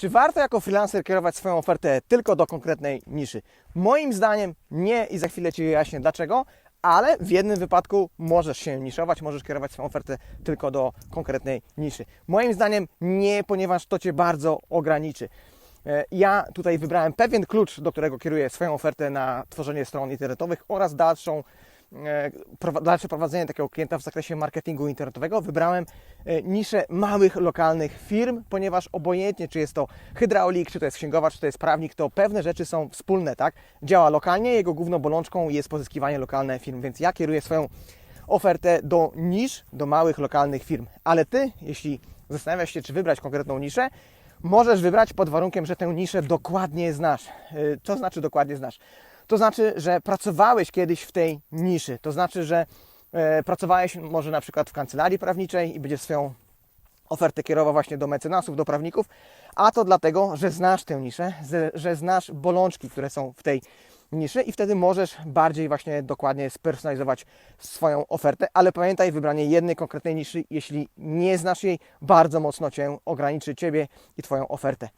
Czy warto jako freelancer kierować swoją ofertę tylko do konkretnej niszy? Moim zdaniem nie i za chwilę Ci wyjaśnię dlaczego, ale w jednym wypadku możesz się niszować, możesz kierować swoją ofertę tylko do konkretnej niszy. Moim zdaniem nie, ponieważ to Cię bardzo ograniczy. E, Ja tutaj wybrałem pewien klucz, do którego kieruję swoją ofertę na tworzenie stron internetowych oraz dalszą, dalsze prowadzenie takiego klienta w zakresie marketingu internetowego. Wybrałem e, niszę małych, lokalnych firm, ponieważ obojętnie, czy jest to hydraulik, czy to jest księgowacz, czy to jest prawnik, to pewne rzeczy są wspólne, tak? Działa lokalnie, jego główną bolączką jest pozyskiwanie lokalne firm, więc ja kieruję swoją ofertę do nisz, do małych, lokalnych firm. Ale Ty, jeśli zastanawiasz się, czy wybrać konkretną niszę, możesz wybrać pod warunkiem, że tę niszę dokładnie znasz. Yy, Co znaczy dokładnie znasz? To znaczy, że pracowałeś kiedyś w tej niszy. To znaczy, że e, pracowałeś może na przykład w kancelarii prawniczej i będziesz swoją ofertę kierował właśnie do mecenasów, do prawników, a to dlatego, że znasz tę niszę, że, znasz bolączki, które są w tej niszy i wtedy możesz bardziej właśnie dokładnie spersonalizować swoją ofertę, ale pamiętaj, wybranie jednej konkretnej niszy, jeśli nie znasz jej, bardzo mocno Cię ograniczy Ciebie i Twoją ofertę.